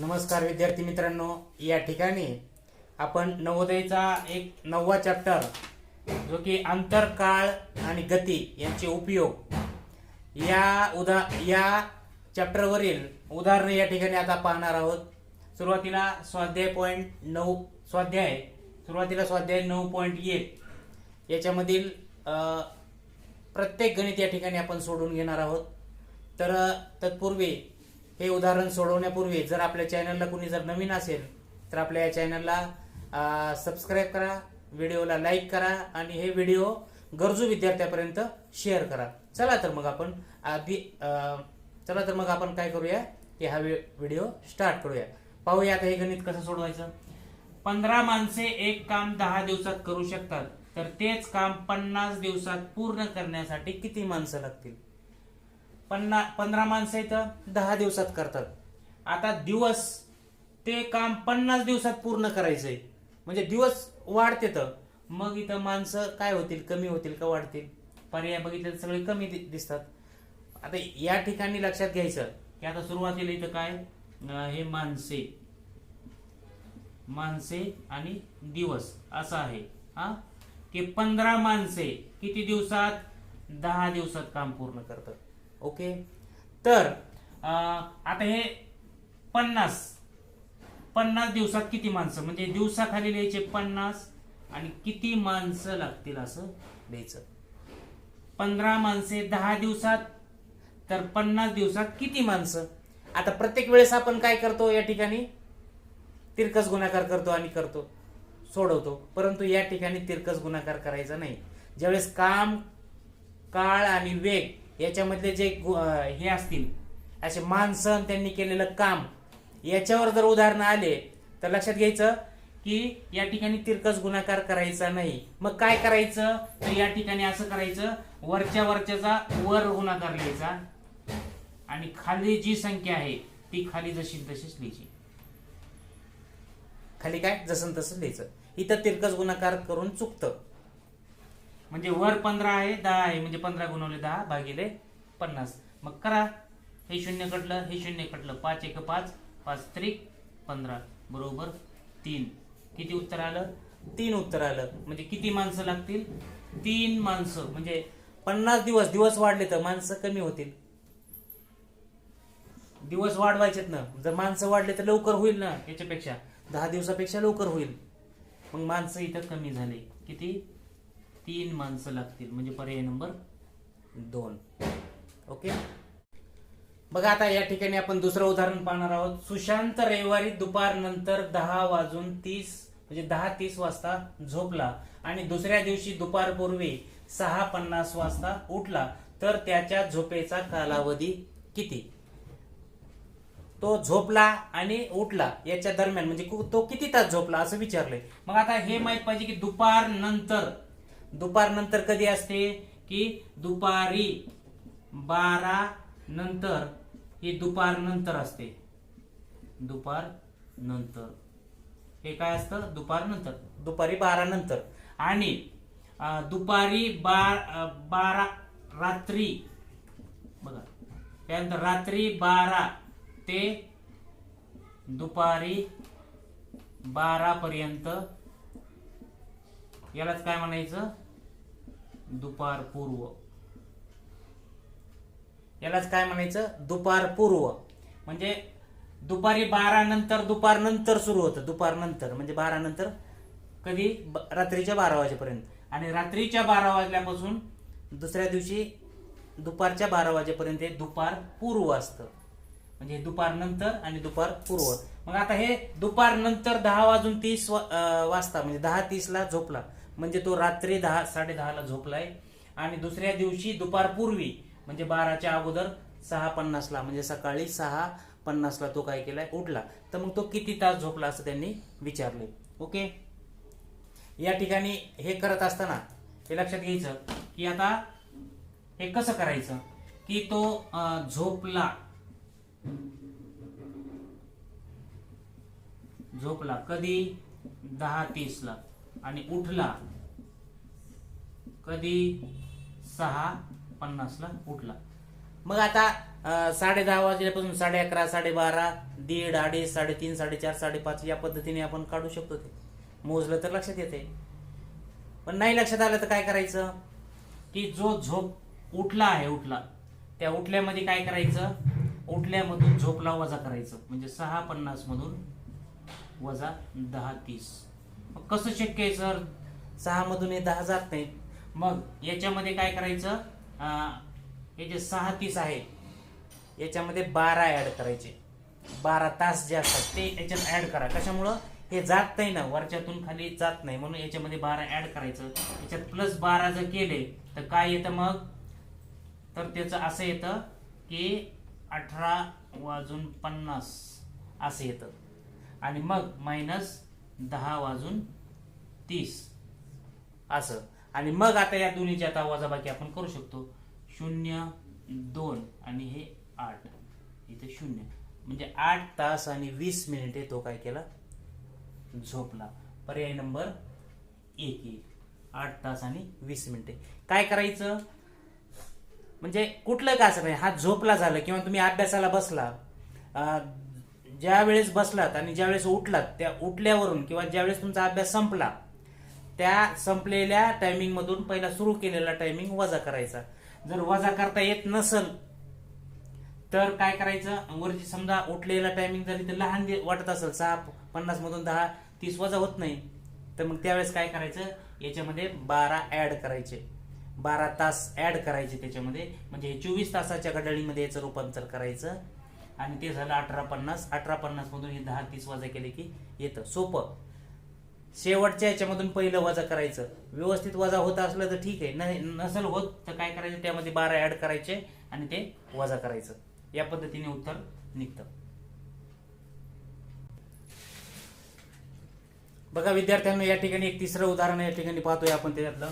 नमस्कार विद्यार्थी मित्रांनो या ठिकाणी आपण नवोदयचा एक नववा चॅप्टर जो की आंतरकाळ आणि गती यांचे उपयोग या उदा या चॅप्टरवरील उदाहरणं या ठिकाणी आता पाहणार आहोत. सुरुवातीला स्वाध्याय पॉईंट नऊ स्वाध्याय सुरुवातीला स्वाध्याय नऊ पॉईंट एक. याच्यामधील प्रत्येक गणित या ठिकाणी आपण सोडून घेणार आहोत. तर तत्पूर्वी हे उदाहरण सोडवण्यापूर्वी जर आपल्या चॅनलला कुणी जर नवीन असेल तर आपल्या या चॅनलला सबस्क्राईब करा व्हिडिओला लाईक करा आणि हे व्हिडिओ गरजू विद्यार्थ्यापर्यंत शेअर करा. चला तर मग आपण आधी चला तर मग आपण काय करूया? की हा व्हिडिओ स्टार्ट करूया. पाहूया आता हे गणित कसं सोडवायचं. पंधरा माणसे एक काम दहा दिवसात करू शकतात तर तेच काम पन्नास दिवसात पूर्ण करण्यासाठी किती माणसं लागतील? पन्ना पंधरा माणसं इथं दहा दिवसात करतात. आता दिवस ते काम पन्नास दिवसात पूर्ण करायचंय. म्हणजे दिवस वाढते तर. मग इथं माणसं काय होतील कमी होतील का वाढतील? पर्याय बघितले तर सगळे कमी दि- दिसतात. आता या ठिकाणी लक्षात घ्यायचं. की आता सुरुवातीला इथं काय? हे माणसे. माणसे आणि दिवस. असं आहे. हा? की पंधरा माणसे किती दिवसात? दहा दिवसात काम पूर्ण करतात. ओके? तर आता हे पन्नास. पन्नास दिवसात किती माणसं? म्हणजे दिवसाखाली लिहायचे पन्नास आणि किती माणसं लागतील असं लिहायचं? पंधरा माणसे दहा दिवसात तर पन्नास दिवसात किती माणसं? आता प्रत्येक वेळेस आपण काय करतो या ठिकाणी? तिरकस गुणाकार करतो आणि करतो. सोडवतो. परंतु या ठिकाणी तिरकस गुणाकार करायचा नाही. ज्यावेळेस काम काळ आणि वेग याच्यामधले जे गु- हे असतील असे माणसं त्यांनी केलेलं काम याच्यावर जर उदाहरणं आले तर लक्षात घ्यायचं की या ठिकाणी तिरकस गुणाकार करायचा नाही. मग काय करायचं? तर या ठिकाणी असं करायचं वरच्या वरच्याचा वर गुणाकार लिहायचा. आणि खाली जी संख्या आहे ती खाली जशी तशीच लिहायची. खाली काय? जसं तसं लिहायचं. इथं तिरकस गुणाकार करून चुकतं. म्हणजे वर पंधरा आहे दहा आहे म्हणजे पंधरा गुणवले दहा भागिले पन्नास. मग करा. हे शून्य कटलं हे शून्य कटलं. पाच एक पाच पाच त्रिक पंधरा. बरोबर? तीन. किती उत्तर आलं? तीन उत्तर आलं. म्हणजे किती माणसं लागतील? तीन माणसं. म्हणजे पन्नास दिवस दिवस वाढले तर माणसं कमी होतील. दिवस वाढवायचेत ना. जर माणसं वाढले तर लवकर होईल ना याच्यापेक्षा. दहा दिवसापेक्षा लवकर होईल. मग माणसं इथं कमी झाले. किती? तीन माणसं लागतील. म्हणजे पर्याय नंबर दोन. ओके बघा आता या ठिकाणी आपण दुसरं उदाहरण पाहणार आहोत. सुशांत रविवारी दुपारनंतर दहा वाजून तीस म्हणजे दहा तीस वाजता झोपला आणि दुसऱ्या दिवशी दुपारपूर्वी सहा पन्नास वाजता उठला. तर त्याच्या झोपेचा कालावधी किती? तो झोपला आणि उठला याच्या दरम्यान. म्हणजे तो किती तास झोपला असं विचारलंय. मग आता हे माहीत पाहिजे की दुपार नंतर दुपारनंतर कधी असते? की दुपारी बारा नंतर ही दुपारनंतर असते. दुपार नंतर. हे काय असतं? दुपारनंतर दुपारी बारा नंतर. आणि दुपारी बार बारा रात्री बघा त्यानंतर रात्री बारा ते दुपारी बारा पर्यंत यालाच काय म्हणायचं? दुपार पूर्व. यालाच काय म्हणायचं? दुपार पूर्व. म्हणजे दुपारी बारा नंतर दुपार नंतर सुरू होतं. दुपार नंतर. म्हणजे बारा नंतर कधी? ब- रात्रीच्या बारा वाजेपर्यंत. आणि रात्रीच्या बारा वाजल्यापासून दुसऱ्या दिवशी दुपारच्या बारा वाजेपर्यंत हे दुपार पूर्व असतं. म्हणजे दुपार नंतर आणि दुपार पूर्व. मग आता हे दुपार नंतर दहा वाजून तीस वाजता म्हणजे दहा तीसला झोपला. म्हणजे तो रात्री दहा साडे दहाला झोपलाय. आणि दुसऱ्या दिवशी दुपार पूर्वी म्हणजे बाराच्या अगोदर सहा पन्नासला म्हणजे सकाळी सहा पन्नासला तो काय केलाय? उठला. तर मग तो किती तास झोपला असं त्यांनी विचारले. ओके? या ठिकाणी हे करत असताना हे लक्षात घ्यायचं की आता हे कसं करायचं? की तो झोपला. झोपला कधी? दहा तीसला. आणि उठला. कधी? सहा पन्नासला उठला. मग आता साडे दहा वाजल्यापासून साडे अकरा साडेबारा दीड अडीच साडेतीन साडेचार साडेपाच या पद्धतीने आपण काढू शकतो ते. मोजलं तर लक्षात येते पण नाही लक्षात आलं तर काय करायचं? की जो झोप उठला आहे उठला त्या उठल्यामध्ये काय करायचं? उठल्यामधून झोपला वजा करायचं. म्हणजे सहा पन्नास मधून वजा दहा तीस. कसं शक्य आहे सर? सहा मधून हे दहा जात नाही मग याच्यामध्ये काय करायचं? हे जे सहा तीस आहे याच्यामध्ये बारा ॲड करायचे. बारा तास जे असतात ते याच्यात ॲड करा. कशामुळं? हे जात नाही ना वरच्यातून खाली जात नाही. म्हणून याच्यामध्ये बारा ॲड करायचं. याच्यात प्लस बारा जर केले तर काय येतं मग? तर त्याचं असं येतं की अठरा वाजून पन्नास असं येतं. आणि मग मायनस दहा वाजून तीस. असं. आणि मग आता या दोन्हीची आता वजाबाकी आपण करू शकतो. शून्य दोन आणि हे आठ. इथे शून्य. म्हणजे आठ तास आणि वीस मिनिटे तो काय केला? झोपला. पर्याय नंबर एक एक. आठ तास आणि वीस मिनिटे. काय करायचं? म्हणजे कुठलं का असं? नाही हा झोपला झालं किंवा तुम्ही अभ्यासाला बसला. ज्या वेळेस बसलात आणि ज्या वेळेस उठलात त्या उठल्यावरून किंवा ज्यावेळेस तुमचा अभ्यास संपला त्या संपलेल्या टायमिंगमधून पहिला सुरू केलेला टायमिंग वजा करायचा. जर वजा करता येत नसल तर काय करायचं? वरची समजा उठलेला टायमिंग जर ते लहान वाटत असेल सहा पन्नास मधून दहा तीस वजा होत नाही. तर मग त्यावेळेस काय करायचं? याच्यामध्ये बारा ऍड करायचे. बारा तास ऍड करायचे त्याच्यामध्ये. म्हणजे हे चोवीस तासाच्या घड्याळीमध्ये याचं रूपांतर करायचं. आणि ते झालं अठरा पन्नास. अठरा पन्नास मधून हे दहा तीस वजा केले की येतं. सोपं. शेवटच्या याच्यामधून पहिलं वजा करायचं. व्यवस्थित वजा होत असलं तर ठीक आहे. न- नसेल होत तर काय करायचं? त्यामध्ये बारा ऍड करायचे आणि ते वजा करायचं. या पद्धतीने उत्तर निघतं. बघा विद्यार्थ्यांना या ठिकाणी एक तिसरं उदाहरण या ठिकाणी पाहतोय आपण त्याच्यातलं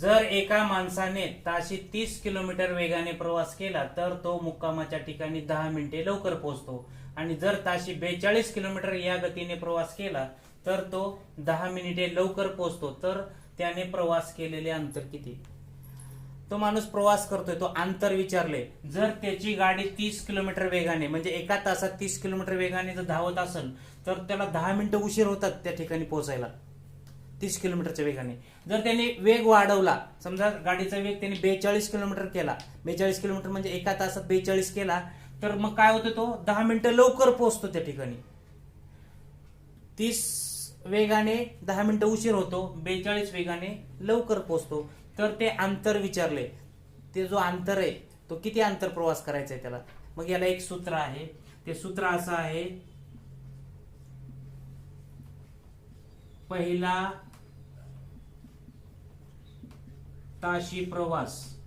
जर एका माणसाने ताशी तीस किलोमीटर वेगाने प्रवास केला तर तो मुक्कामाच्या ठिकाणी दहा मिनिटे लवकर पोहोचतो. आणि जर ताशी बेचाळीस किलोमीटर या गतीने प्रवास केला तर तो दहा मिनिटे लवकर पोहोचतो. तर त्याने प्रवास केलेले अंतर किती? तो माणूस प्रवास करतोय तो अंतर विचारले. जर त्याची गाडी तीस किलोमीटर वेगाने म्हणजे एका तासात तीस किलोमीटर वेगाने जर धावत असेल तर त्याला दहा मिनिटं उशीर होतात त्या ठिकाणी पोहोचायला. तीस किलोमीटरच्या वेगाने. जर त्याने वेग वाढवला समजा गाडीचा वेग त्याने बेचाळीस किलोमीटर केला बेचाळीस किलोमीटर म्हणजे एका तासात बेचाळीस केला तर मग काय होतं तो? दहा मिनिटं लवकर पोहोचतो त्या ठिकाणी. तीस वेगाने दहा मिनिटं उशीर होतो बेचाळीस वेगाने लवकर पोहोचतो. तर ते अंतर विचारले. ते जो अंतर आहे तो किती अंतर प्रवास करायचा आहे त्याला? मग याला एक सूत्र आहे. ते सूत्र असं आहे. पहिला ताशी प्रवास.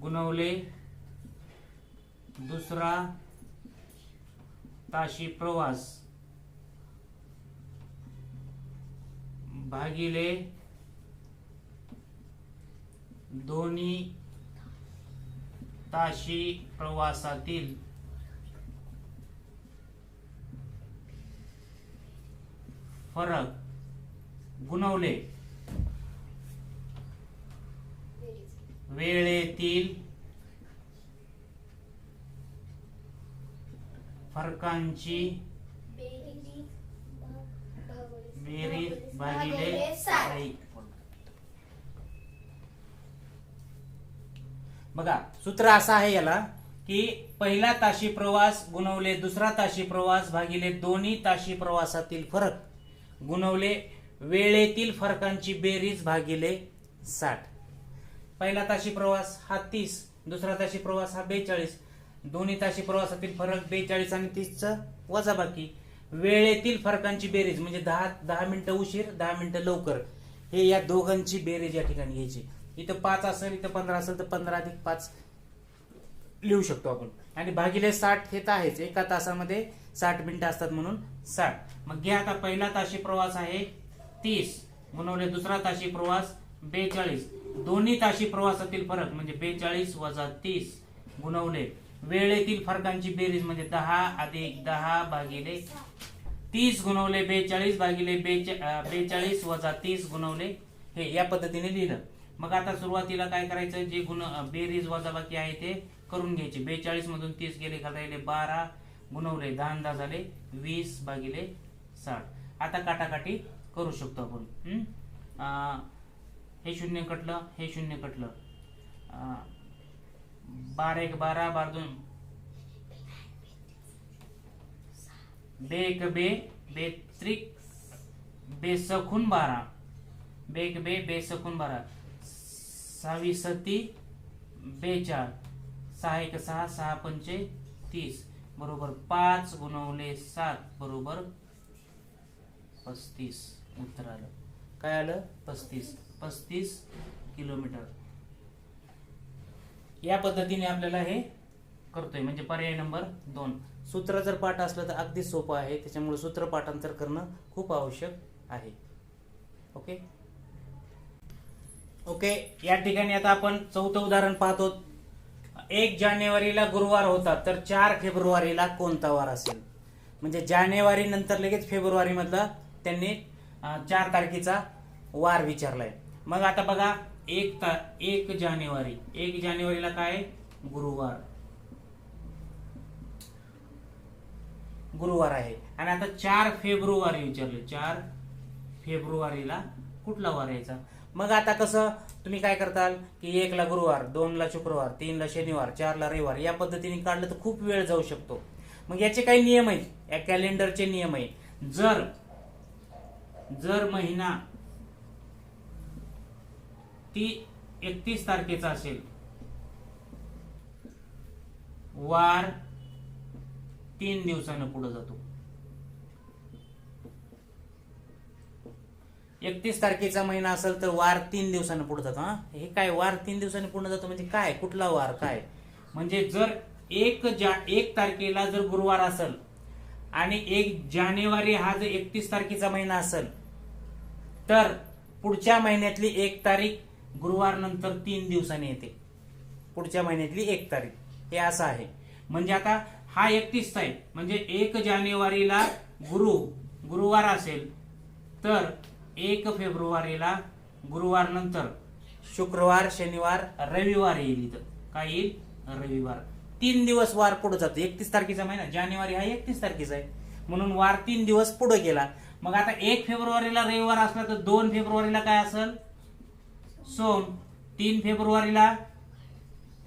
गुणवले. दुसरा ताशी प्रवास. भागिले. दोन्ही ताशी प्रवासातील. फरक. गुणवले. वेळेतील फरकांची बेरीज भागिले बघा सूत्र असं आहे याला की पहिला ताशी प्रवास गुणवले दुसरा ताशी प्रवास भागिले दोन्ही ताशी प्रवासातील फरक. गुणवले वेळेतील फरकांची बेरीज भागिले साठ. पहिला ताशी प्रवास हा तीस दुसरा ताशी प्रवास हा बेचाळीस. दोन्ही ताशी प्रवासातील फरक बेचाळीस आणि तीसचा वजाबाकी. वेळेतील फरकांची बेरीज म्हणजे दहा दहा मिनिटं उशीर दहा मिनिटं लवकर. हे या दोघांची बेरीज या ठिकाणी घ्यायची. इथं पाच असेल इथं पंधरा असेल तर पंधरा अधिक पाच लिहू शकतो आपण. आणि भागिले साठ हे तर आहेच. एका तासामध्ये साठ मिनिटं असतात म्हणून साठ. मग घ्या आता पहिला ताशी प्रवास आहे तीस. म्हणून दुसरा ताशी प्रवास बेचाळीस. दोन्ही ताशी प्रवासातील फरक म्हणजे बेचाळीस वजा तीस गुणवले. वेळेतील फरकांची बेरीज म्हणजे दहा अधिक दहा भागिले तीस गुणवले बेचाळीस भागिले बेचा- बेचाळीस वजा तीस गुणवले. हे या पद्धतीने लिहिलं. मग आता सुरुवातीला काय करायचं? जे गुण बेरीज वजाबाकी आहे ते करून घ्यायचे. बेचाळीस मधून तीस गेले का राहिले बारा गुणवले दहा अंदा झाले वीस भागिले साठ. आता काटाकाटी करू शकतो आपण. हम्म? हे शून्य कटलं हे शून्य कटलं. बारा एक बारा बार दोन. बे एक बे बे त्रिक बे सखून बारा. बे एक बे बे सखून बारा. सहावी सती बेचाळ सहा एक सहा सहा पंचे तीस. बरोबर पाच गुणवले सात बरोबर पस्तीस. उत्तर आलं. काय आलं? पस्तीस. पस्तीस किलोमीटर. या पद्धतीने आपल्याला हे करतोय म्हणजे पर्याय नंबर दोन. सूत्र जर पाठ असलं तर अगदी सोपं आहे त्याच्यामुळे सूत्र पाठांतर करणं खूप आवश्यक आहे. ओके? ओके या ठिकाणी आता आपण चौथं उदाहरण पाहतो. एक जानेवारीला गुरुवार होता तर चार फेब्रुवारीला कोणता वार असेल? म्हणजे जानेवारी नंतर लगेच फेब्रुवारी मधला त्यांनी चार तारखेचा वार विचारलाय. मग आता बघा एक ता एक जानेवारी. एक जानेवारीला काय? गुरुवार. गुरुवार आहे. आणि आता चार फेब्रुवारी विचारले. चार फेब्रुवारीला कुठला वार यायचा? मग आता कसं? तुम्ही काय करताल? की एकला गुरुवार दोनला शुक्रवार तीनला शनिवार चारला रविवार या पद्धतीने काढलं तर खूप वेळ जाऊ शकतो. मग याचे काही नियम आहेत. या कॅलेंडरचे नियम आहे जर जर महिना ती एकतीस तारखेचा असेल. वार तीन दिवसानं पुढे जातो. एकतीस तारखेचा महिना असेल तर वार तीन दिवसानं पुढे जातो हा? हे काय वार तीन दिवसांनी पुढे जातो म्हणजे काय? कुठला वार? काय? म्हणजे जर एक जा एक तारखेला जर गुरुवार असेल आणि एक जानेवारी हा जर एकतीस तारखेचा महिना असेल तर पुढच्या महिन्यातली एक तारीख गुरुवार नंतर तीन दिवसांनी येते. पुढच्या महिन्यातली एक तारीख. हे असं आहे. म्हणजे आता हा एकतीस तारीख म्हणजे एक जानेवारीला गुरु गुरुवार असेल तर एक फेब्रुवारीला गुरुवार नंतर शुक्रवार शनिवार रविवार येईल इथं. काय येईल? रविवार. तीन दिवस वार पुढे जातो. एकतीस तारखेचा महिना. जानेवारी हा एकतीस तारखेचा आहे. म्हणून वार तीन दिवस पुढे गेला मग आता एक फेब्रुवारीला रविवार असला तर दोन फेब्रुवारीला काय असेल? सोम तीन फेब्रुवारीला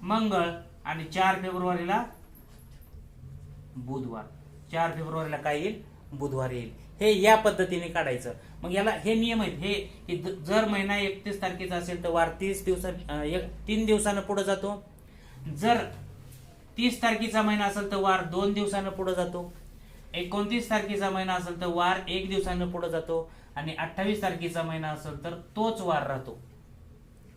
मंगळ आणि चार फेब्रुवारीला बुधवार. चार फेब्रुवारीला काय येईल? बुधवार येईल. हे या पद्धतीने काढायचं. मग याला हे नियम आहेत. हे द- जर महिना एकतीस तारखेचा असेल तर वार तीस दिवसा एक तीन दिवसानं पुढे जातो. जर तीस तारखेचा महिना असेल तर वार दोन दिवसानं पुढे जातो. एकोणतीस तारखेचा महिना असेल तर वार एक दिवसानं पुढे जातो. आणि अठ्ठावीस तारखेचा महिना असेल तर तोच वार राहतो.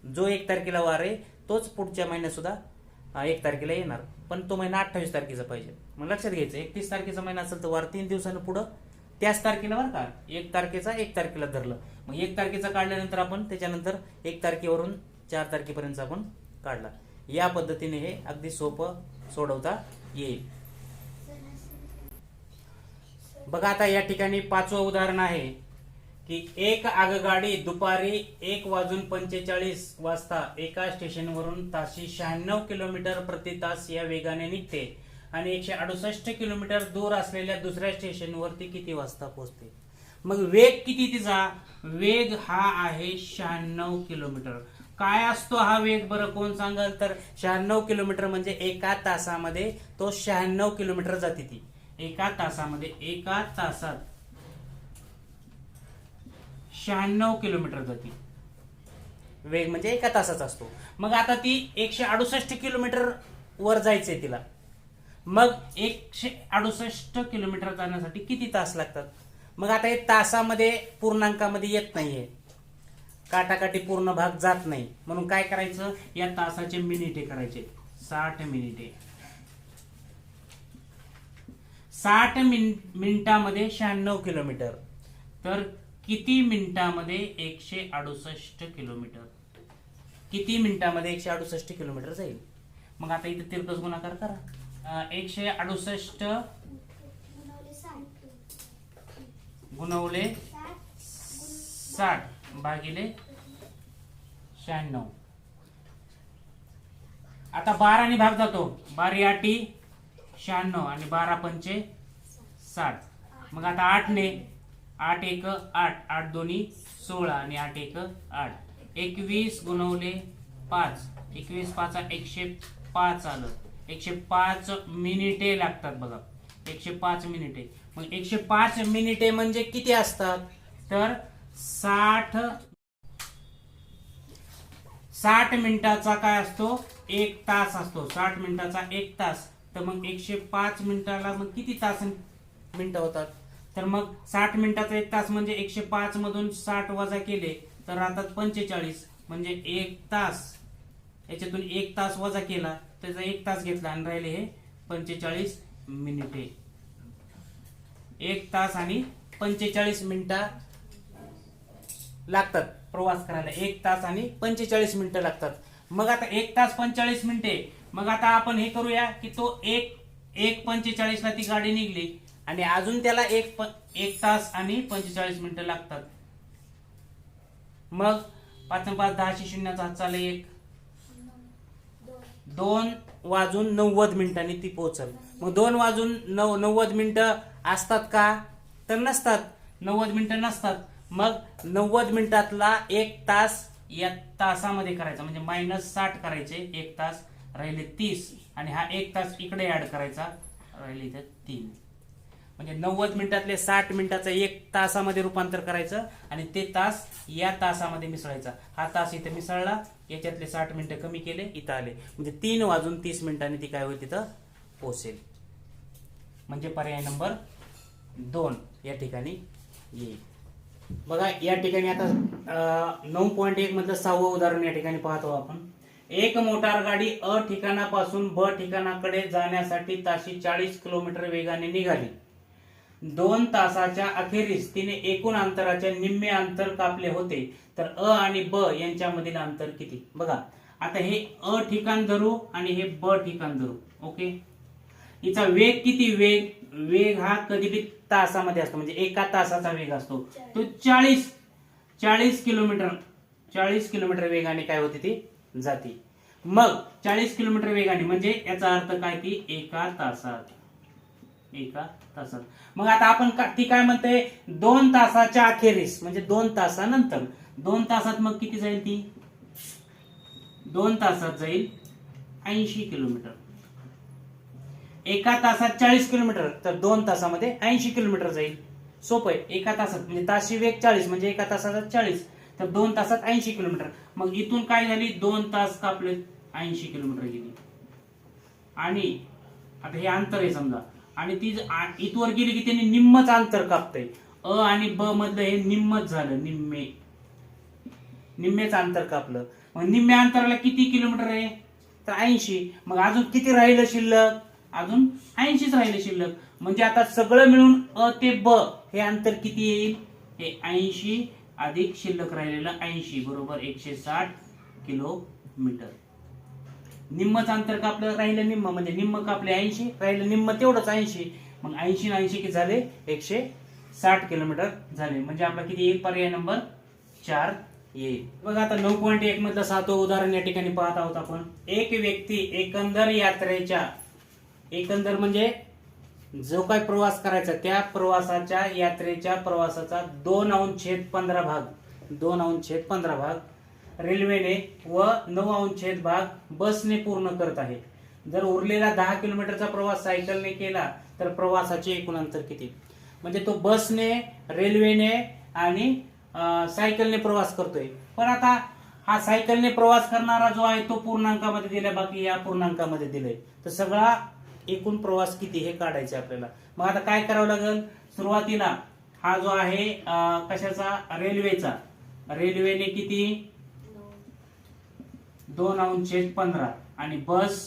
जो एक तारखेला वार आहे तोच पुढच्या महिन्यात सुद्धा एक तारखेला येणार. पण तो महिना अठ्ठावीस तारखेचा पाहिजे. मग लक्षात घ्यायचं एकतीस तारखेचा महिना असेल तर वार तीन दिवसानं पुढं त्याच तारखेला बरं का एक तारखेचा एक तारखेला धरलं. मग एक तारखेचा काढल्यानंतर आपण त्याच्यानंतर एक तारखेवरून चार तारखेपर्यंत आपण काढला. या पद्धतीने हे अगदी सोपं सोडवता येईल. बघा आता या ठिकाणी पाचवं उदाहरण आहे. की एक आगगाडी दुपारी एक वाजून पंचेचाळीस वाजता एका स्टेशनवरून ताशी शहाण्णव किलोमीटर प्रति तास या वेगाने निघते आणि एकशे अडुसष्ट किलोमीटर दूर असलेल्या दुसऱ्या स्टेशनवरती किती वाजता पोहोचते? मग वेग किती तिचा? वेग हा आहे शहाण्णव किलोमीटर. काय असतो हा वेग बरं? कोण सांगाल तर? शहाण्णव किलोमीटर म्हणजे एका तासामध्ये तो शहाण्णव किलोमीटर जाते ती. एका तासामध्ये एका तासात शहाण्णव किलोमीटर जाते. वेग म्हणजे एका तासाचा असतो. मग आता ती एकशे अडुसष्ट किलोमीटर वर जायचंय तिला. मग एकशे अडुसष्ट किलोमीटर जाण्यासाठी किती तास लागतात? मग आता हे तासामध्ये पूर्णांकामध्ये येत नाहीये. काटाकाटी पूर्ण भाग जात नाही. म्हणून काय करायचं? या तासाचे मिनिटे करायचे. साठ मिनिटे. साठ मिन मिनिटामध्ये शहाण्णव किलोमीटर. तर किती मिनिटामध्ये एकशे अडुसष्ट किलोमीटर? किती मिनिटामध्ये एकशे अडुसष्ट किलोमीटर जाईल? मग आता इथे तिरकस गुणाकार करा. एकशे अडुसष्ट गुणवले साठ साठ भागिले शहाण्णव. आता बाराने भाग जातो. बारी आठी शहाण्णव आणि बारा पंचे साठ. मग आता आठने आठ एक आठ आठ दोन्ही सोळा आणि आठ एक आठ. एकवीस गुणवले पाच. एकवीस पाच एकशे पाच आलं. एकशे पाच मिनिटे लागतात बघा. एकशे पाच मिनिटे. मग एकशे पाच मिनिटे म्हणजे किती असतात? तर साठ साठ मिनिटाचा काय असतो? एक तास असतो. साठ मिनिटाचा एक तास. तर मग एकशे पाच मिनिटाला मग किती तास मिनिटं होतात? तर मग साठ मिनिटाचा एक तास म्हणजे एकशे पाच मधून साठ वजा केले तर राहतात पंचेचाळीस म्हणजे एक तास. याच्यातून एक तास वजा केला त्याचा एक तास घेतला आणि राहिले हे पंचेचाळीस मिनिटे. एक तास आणि पंचेचाळीस मिनिटा लागतात प्रवास करायला. एक तास आणि पंचेचाळीस मिनिटं लागतात. मग आता एक तास पंचेचाळीस मिनिटे. मग आता आपण हे करूया की तो एक एक पंचेचाळीस ला ती गाडी निघली. आणि अजून त्याला एक प- एक तास आणि पंचेचाळीस मिनिटं लागतात. मग पाच पाच दहाशे शून्याचा हात चालू एक. दोन दोन वाजून नव्वद मिनिटांनी ती पोहोचल. मग दोन वाजून नव नव्वद मिनिटं असतात का? तर नसतात. नव्वद मिनिटं नसतात. मग नव्वद मिनिटातला एक तास या तासामध्ये करायचा. म्हणजे मायनस साठ करायचे एक तास राहिले तीस. आणि हा एक तास इकडे ऍड करायचा राहिले इथे तीन. म्हणजे नव्वद मिनिटातले साठ मिनिटाचं एक तासामध्ये रूपांतर करायचं आणि ते तास या तासामध्ये मिसळायचा. हा तास इथे मिसळला याच्यातले साठ मिनिटं कमी केले इथं आले. म्हणजे तीन वाजून तीस मिनिटांनी ती काय होईल तिथं? पोहोचेल. म्हणजे पर्याय नंबर दोन या ठिकाणी येईल. बघा या ठिकाणी आता नऊ पॉईंट एक मधलं सहावं उदाहरण या ठिकाणी पाहतो आपण. एक मोटार गाडी अ ठिकाणापासून ब ठिकाणाकडे जाण्यासाठी ताशी चाळीस किलोमीटर वेगाने निघाली. दोन तासाच्या अखेरीस तिने एकूण अंतराचे निम्मे अंतर कापले होते. तर अ आणि ब यांच्यामधील अंतर किती? बघा आता हे अ ठिकाण धरू आणि हे ब ठिकाण धरू ओके? हिचा वेग किती? वेग वेग हा कधी तासामध्ये असतो. म्हणजे एका तासाचा वेग असतो. तो चाळीस चाळीस किलोमीटर चाळीस किलोमीटर वेगाने काय होते ती? जाते. मग चाळीस किलोमीटर वेगाने म्हणजे याचा अर्थ काय ती? एका तासात. एका तासात. मग आता आपण का- ती काय म्हणते? दोन तासाच्या अखेरीस म्हणजे दोन तासानंतर. दोन तासात मग किती जाईल ती? दोन तासात जाईल ऐंशी किलोमीटर. एका तासात चाळीस किलोमीटर तर दोन तासामध्ये ऐंशी किलोमीटर जाईल. सोपं आहे. एका तासात म्हणजे ताशी वेग चाळीस म्हणजे एका तासात चाळीस. तर दोन तासात ऐंशी किलोमीटर. मग इथून काय झाली? दोन तास कापले. ऐंशी किलोमीटर गेली. आणि आता हे अंतर आहे समजा. आणि ती इथवर गेली की त्यांनी निम्मच अंतर कापतंय. अ आणि ब मधलं हे निम्मच झालं निम्मे. निम्मेच अंतर कापलं. मग निम्म्या अंतराला किती किलोमीटर आहे? तर ऐंशी. मग अजून किती राहिलं शिल्लक? अजून ऐंशीच राहिलं शिल्लक. म्हणजे आता सगळं मिळून अ ते ब हे अंतर किती येईल? हे ऐंशी अधिक शिल्लक राहिलेलं ऐंशी बरोबर एकशे साठ किलोमीटर. निम्मच अंतर कापलं राहिलं निम्म म्हणजे निम्म कापले ऐंशी राहिलं निम्म तेवढंच ऐंशी. मग ऐंशी ऐंशी किती झाले? एकशे साठ किलोमीटर झाले. म्हणजे आपला किती येईल? पर्याय नंबर चार येईल. बघा आता नऊ पॉईंट एक मधलं सातवं उदाहरण या ठिकाणी पाहत आहोत आपण. एक व्यक्ती एकंदर यात्रेच्या एकंदर म्हणजे जो काय प्रवास करायचा त्या प्रवासाच्या यात्रेच्या प्रवासाचा दोन अंश छेद पंधरा भाग. दोन अंश छेद पंधरा भाग. रेल्वेने व नऊ अंश भाग बसने पूर्ण करत आहे. जर उरलेला दहा किलोमीटरचा प्रवास सायकलने केला तर प्रवासाचे एकूण अंतर किती? म्हणजे तो बसने रेल्वेने आणि सायकलने प्रवास करतोय. पण आता हा सायकलने प्रवास करणारा जो आहे तो पूर्णांकामध्ये दिलाय बाकी या पूर्णांकामध्ये दिलंय. तर सगळा एकूण प्रवास किती हे काढायचे आपल्याला. मग आता काय करावं लागेल? सुरुवातीला हा जो आहे कशाचा? रेल्वेचा. रेल्वेने किती दोन अंश छेद पंधरा आणि बस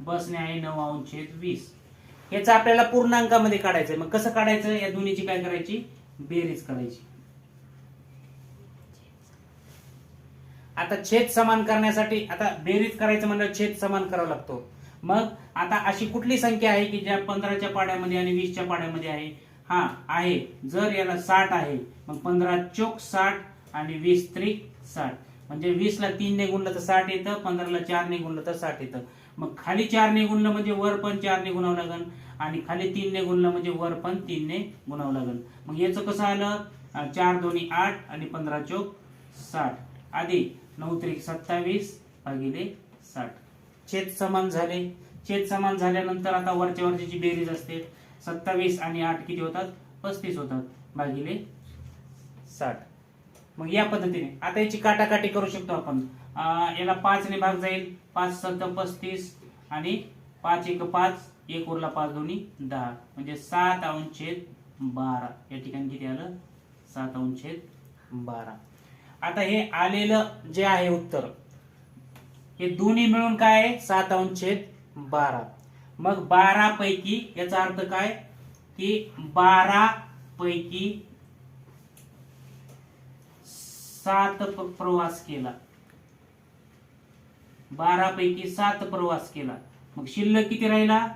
बसने आहे नऊ अंशेद वीस. याचा आपल्याला पूर्णांकामध्ये काढायचंय मग कसं काढायचं? या दोन्हीची काय करायची? बेरीज करायची. आता छेद समान करण्यासाठी आता बेरीज करायचं म्हणलं छेद समान करावा लागतो. मग आता अशी कुठली संख्या आहे की ज्या पंधराच्या पाड्यामध्ये आणि वीसच्या पाड्यामध्ये आहे? हा आहे. जर याला साठ आहे मग पंधरा चोक साठ आणि वीस त्रिक साठ. म्हणजे वीसला तीनने गुणलं तर साठ येतं पंधराला चारने गुणलं तर साठ येतं. मग खाली चारने गुणलं म्हणजे वर पण चारने गुणावं लागेल आणि खाली तीनने गुणलं म्हणजे वर पण तीनने गुणावं लागन. मग याचं कसं आलं? चार दोन्ही आठ आणि पंधरा चौक साठ. आधी नऊ त्रिक सत्तावीस भागिले साठ. छेद समान झाले. छेद समान झाल्यानंतर आता वरच्या वरची जी बेरीज असते. सत्तावीस आणि आठ किती होतात? पस्तीस होतात. भागिले साठ. मग या पद्धतीने. आता याची काटाकाटी करू शकतो आपण. याला पाचने भाग जाईल. पाच सत्त पस्तीस आणि पाच एक पाच. एक उरला पाच दोन्ही दहा. म्हणजे सात अंशेद बारा. या ठिकाणी किती आलं? सात अंशेद बारा. आता हे आलेलं जे आहे उत्तर हे दोन्ही मिळून काय आहे? सात अंशेद बारा. मग बारा पैकी याचा अर्थ काय? की बारा पैकी सात प्रवास केला. बारा पैकी सात प्रवास केला. मग शिल्लक किती राहिला?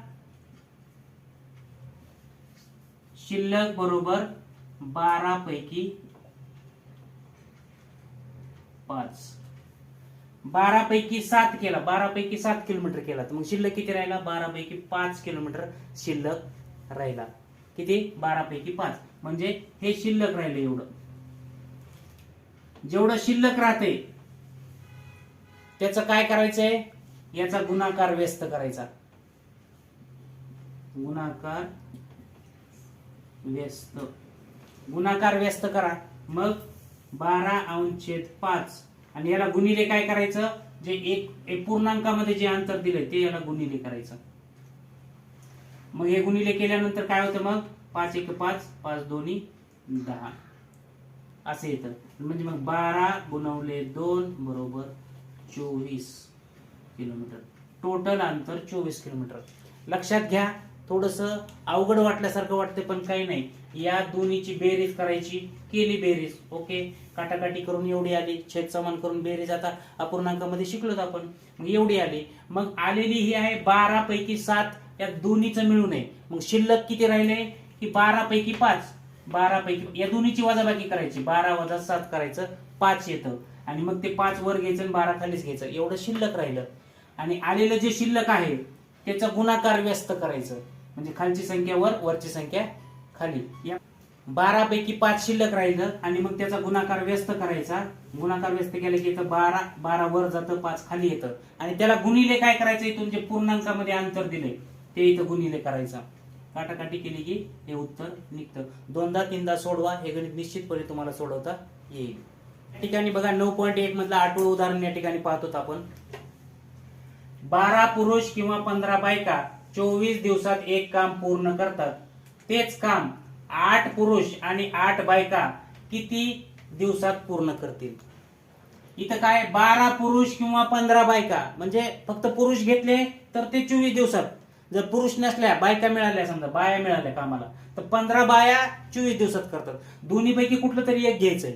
शिल्लक बरोबर बारा पैकी पाच. बारा पैकी सात केला. बारा पैकी सात किलोमीटर केला. तर मग शिल्लक किती राहिला? बारा पैकी पाच किलोमीटर शिल्लक राहिला. किती? बारा पैकी पाच. म्हणजे हे शिल्लक राहिलं एवढं. जेवढं शिल्लक राहते त्याचं काय करायचंय? याचा गुणाकार व्यस्त करायचा. गुणाकार व्यस्त. गुणाकार व्यस्त करा. मग बारा अंश छेद पाच. आणि याला गुणिले काय करायचं? जे एक एक पूर्णांकामध्ये जे अंतर दिलंय ते याला गुणिले करायचं. मग हे गुणिले केल्यानंतर काय होतं मग? पाच एक पाच पाच दोन्ही दहा. असं येतं. म्हणजे मग बारा गुणवले दोन बरोबर चोवीस किलोमीटर. टोटल अंतर चोवीस किलोमीटर. लक्षात घ्या थोडस अवघड वाटल्यासारखं वाटतं पण काही नाही. या दोन्हीची बेरीज करायची केली बेरीज. ओके? काटाकाटी करून एवढी आली छेद समान करून बेरीज. आता अपूर्णांकामध्ये शिकलोत आपण. मग एवढी आली. मग आलेली ही आहे बारा पैकी सात. या दोन्हीचं मिळून आहे मग शिल्लक किती राहिले? की बारा पैकी पाच. बारा पैकी या दोन्हीची वजाबाकी करायची. बारा वजा सात करायचं पाच येतं. आणि मग ते पाच वर घ्यायचं आणि बारा खालीच घ्यायचं. एवढं शिल्लक राहिलं. आणि आलेलं जे शिल्लक आहे त्याचा गुणाकार व्यस्त करायचं. म्हणजे खालची संख्या वर वरची संख्या खाली. या बारा पैकी पाच शिल्लक राहिलं आणि मग त्याचा गुणाकार व्यस्त करायचा. गुणाकार व्यस्त केला की इथं बारा बारा वर जातं पाच खाली येतं. आणि त्याला गुणिले काय करायचं? इथून जे पूर्णांकामध्ये अंतर दिले ते इथं गुणिले करायचं. काटाकाटी केली की हे उत्तर निघतं. दोनदा तीनदा सोडवा हे गणित निश्चितपणे तुम्हाला सोडवता येईल. या ठिकाणी बघा नऊ पॉईंट एक मधलं आठवं उदाहरण या ठिकाणी पाहतो आपण. बारा पुरुष किंवा पंधरा बायका चोवीस दिवसात एक काम पूर्ण करतात. तेच काम आठ पुरुष आणि आठ बायका किती दिवसात पूर्ण करतील? इथं काय? बारा पुरुष किंवा पंधरा बायका. म्हणजे फक्त पुरुष घेतले तर ते चोवीस दिवसात. जर पुरुष नसल्या बायका मिळाल्या समजा बाया मिळाल्या कामाला तर पंधरा बाया चोवीस दिवसात करतात. दोन्ही पैकी कुठलं तरी एक घ्यायचंय.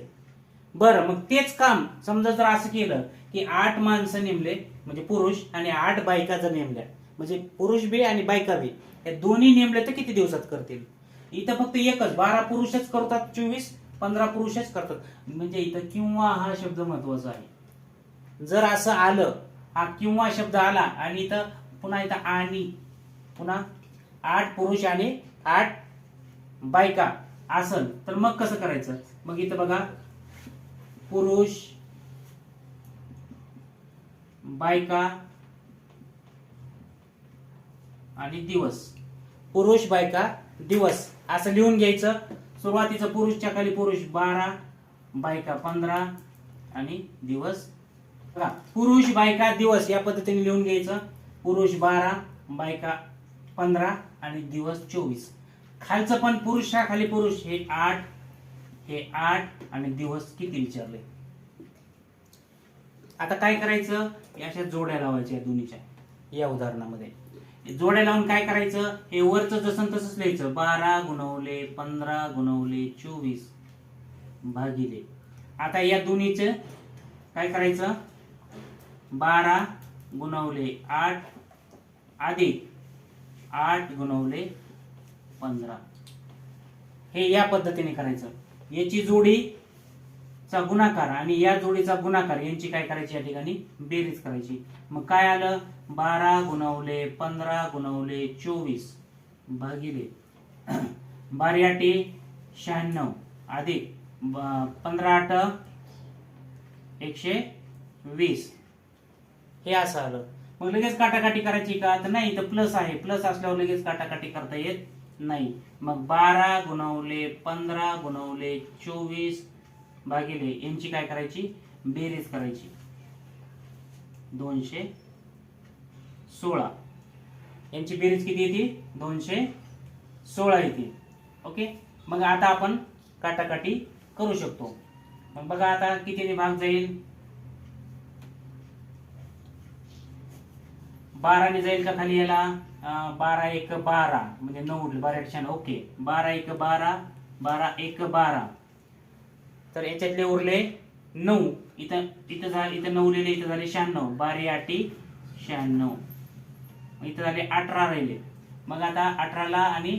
बरं मग तेच काम समजा जर असं केलं की आठ माणसं नेमले म्हणजे पुरुष आणि आठ बायका जर नेमल्या म्हणजे पुरुष बी आणि बायका बी या दोन्ही नेमले तर किती दिवसात करतील? इथं फक्त एकच बारा पुरुषच करतात चोवीस पंधरा पुरुषच करतात. म्हणजे इथं किंवा हा शब्द महत्त्वाचा आहे. जर असं आलं हा किंवा शब्द आला आणि इथं पुन्हा इथं आणि पुन्हा आठ पुरुष आणि आठ बायका. आसन. तर मग कसं करायचं? मग इथं बघा. पुरुष बायका आणि दिवस. पुरुष बायका दिवस. असं लिहून घ्यायचं. सुरुवातीचं पुरुषच्या खाली पुरुष बारा बायका पंधरा आणि दिवस पुरुष बायका दिवस या पद्धतीने लिहून घ्यायचं. पुरुष बारा बायका पंधरा आणि दिवस चोवीस. खालचं पण पुरुषाखाली पुरुष. हे आठ हे आठ आणि दिवस किती विचारले? आता काय करायचं? या अशा जोड्या लावायच्या दोन्हीच्या. या उदाहरणामध्ये. जोड्या लावून काय करायचं? हे वरचं जसं तसंच लिहायचं. बारा गुणवले पंधरा गुणवले चोवीस भागिले. आता या दोन्हीच काय करायचं? बारा गुणवले आठ अधिक आठ गुणवले पंधरा. हे या पद्धतीने करायचं. याची जोडी चा गुणाकार आणि या जोडीचा गुणाकार यांची काय करायची? या ठिकाणी बेरीज करायची. मग काय आलं? बारा गुणवले पंधरा गुणवले चोवीस भागिले. बारी आठी शहाण्णव. अधिक पंधरा आठ एकशे वीस. हे असं आलं. मग लगेच काटाकाटी करायची का? तर नाही तर प्लस आहे. प्लस असल्यावर लगेच काटाकाटी करता येत नाही. मग बारा गुणवले पंधरा गुणवले चोवीस भागिले यांची काय करायची? बेरीज करायची. दोनशे सोळा. यांची बेरीज किती येते? दोनशे सोळा येते. ओके? मग आता आपण काटाकाटी करू शकतो. मग बघा आता कितीने भाग जाईल? बाराने जाईल का खाली याला? बारा एक बारा म्हणजे नऊ उरले. बारा एक छान ओके. बारा एक बारा बारा एक बारा. तर याच्यातले उरले नऊ. इथं इथं झाले इथं नऊ लिहिले इथं झाले शहाण्णव. बारे आठी शहाण्णव. इथं झाले अठरा राहिले. मग आता अठराला आणि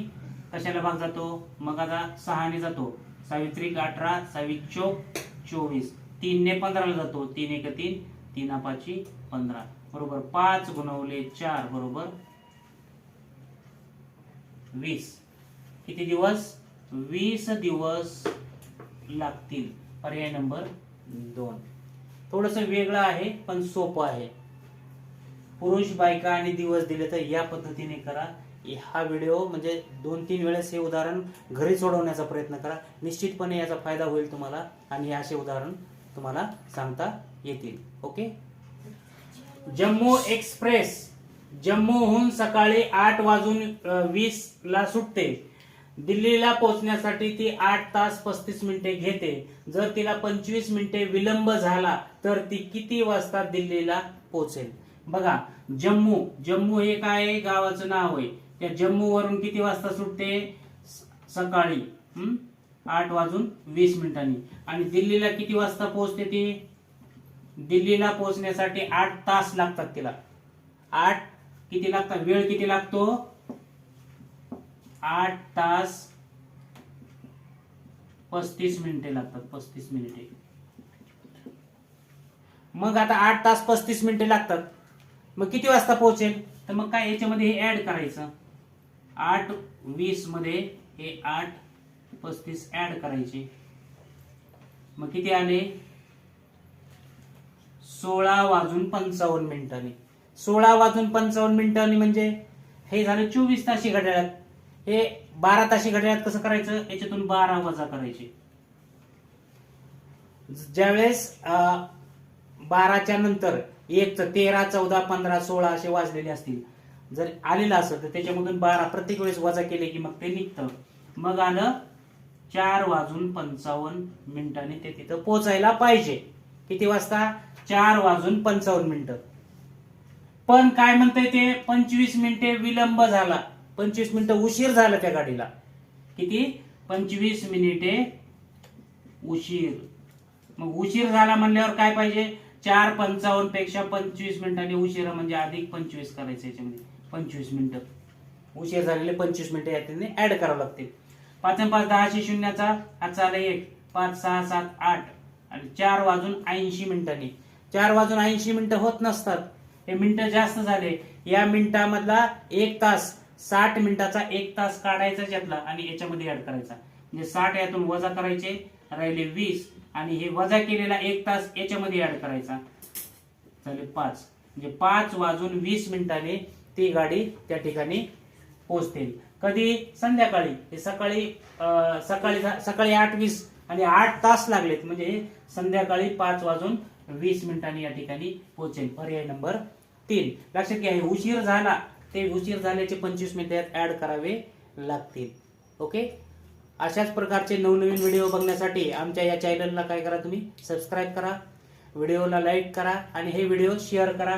कशाला भाग जातो? मग आता सहाने जातो. सावित्रिक अठरा साविक चोक चोवीस. तीनने पंधराला जातो. तीन एक तीन तीन पाची पंधरा. बरोबर पाच गुणवले चार बरोबर वीस. किती दिवस? वीस दिवस लागतील. पर्याय नंबर दोन. थोडस वेगळं आहे पण सोपं आहे. पुरुष बायका आणि दिवस दिले तर या पद्धतीने करा. हा व्हिडिओ म्हणजे दोन तीन वेळेस हे उदाहरण घरी सोडवण्याचा प्रयत्न करा. निश्चितपणे याचा फायदा होईल तुम्हाला आणि असे उदाहरण तुम्हाला सांगता येतील. ओके? जम्मू एक्सप्रेस जम्मूहून सकाळी आठ वाजून वीस ला सुटते. दिल्लीला पोहोचण्यासाठी ती आठ तास पस्तीस मिनिटे घेते. जर तिला पंचवीस मिनिटे विलंब झाला तर ती किती वाजता दिल्लीला पोहोचेल? बघा जम्मू जम्मू हे काय गावाचं नाव आहे? त्या जम्मू वरून किती वाजता सुटते? स- सकाळी आठ वाजून वीस मिनिटांनी. आणि दिल्लीला किती वाजता पोहोचते ती? दिल्लीला पोहोचण्यासाठी आठ तास लागतात तिला. आठ किती लागतात? वेळ किती लागतो? आठ तास पस्तीस मिनिटे लागतात पस्तीस मिनिटे. मग आता आठ तास पस्तीस मिनिटे लागतात. मग किती वाजता पोहोचेल? तर मग काय याच्यामध्ये हे ऍड करायचं? आठ वीसमध्ये हे आठ पस्तीस ऍड करायचे. मग किती आले? सोळा वाजून पंचावन्न मिनिटांनी. सोळा वाजून पंचावन्न मिनिटांनी म्हणजे हे झालं चोवीस ताशी घड्याळात. हे बारा ताशी घड्याळात कसं करायचं? याच्यातून बारा वजा करायचे. ज्यावेळेस बाराच्या नंतर एक तर तेरा चौदा पंधरा सोळा असे वाजलेले असतील. जर आलेलं असेल तर त्याच्यामधून बारा प्रत्येक वेळेस वजा केले की मग ते निघतं. मग आलं चार वाजून पंचावन्न मिनिटांनी ते तिथं पोचायला पाहिजे. किती वाजता? चार वाजून पंचावन्न मिनिटं. पण काय म्हणतंय ते? पंचवीस मिनिटे विलंब झाला. पंचवीस मिनिटं उशीर झाला त्या गाडीला. किती? पंचवीस मिनिटे उशीर. मग उशीर झाला म्हणल्यावर काय पाहिजे? चार पंचावन्नपेक्षा पंचवीस मिनिटांनी उशीर म्हणजे अधिक पंचवीस करायचं याच्यामध्ये. पंचवीस मिनिटं. उशीर झालेले पंचवीस मिनिटं याच्याने ऍड करावं लागते पाच पाच दहाशे शून्याचा. हातचा आला एक. पाच सहा सात आठ. आणि चार वाजून ऐंशी मिनिटांनी. चार वाजून ऐंशी मिनिटं होत नसतात. हे मिनिटं जास्त झाले. या मिनिटामधला एक तास साठ मिनिटाचा एक तास काढायचा यातला आणि याच्यामध्ये ऍड करायचा. म्हणजे साठ यातून वजा करायचे राहिले वीस आणि हे वजा केलेला एक तास याच्यामध्ये ऍड करायचा. झाले पाच. म्हणजे पाच वाजून वीस मिनिटाने ती गाडी त्या ठिकाणी पोहोचते. कधी? संध्याकाळी. हे सकाळी सकाळी सकाळी आठ वीस आणि आठ तास लागलेत. म्हणजे संध्याकाळी पाच वाजून वीस मिनिटांनी या ठिकाणी पोहोचेल पर्याय नंबर तीन. लक्षात घ्या उशीर झाला ते उशीर झाल्याचे पंचवीस मिनिटात ऍड करावे लागतील. ओके अशाच प्रकारचे नवनवीन व्हिडिओ बघण्यासाठी आमच्या या चॅनलला काय करा तुम्ही? सबस्क्राईब करा. व्हिडिओला लाईक करा आणि हे व्हिडिओ शेअर करा.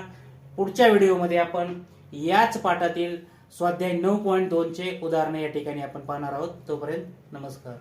पुढच्या व्हिडिओमध्ये आपण याच पाठातील स्वाध्याय नऊ पॉईंट दोनचे उदाहरणं या ठिकाणी आपण पाहणार आहोत. तोपर्यंत नमस्कार.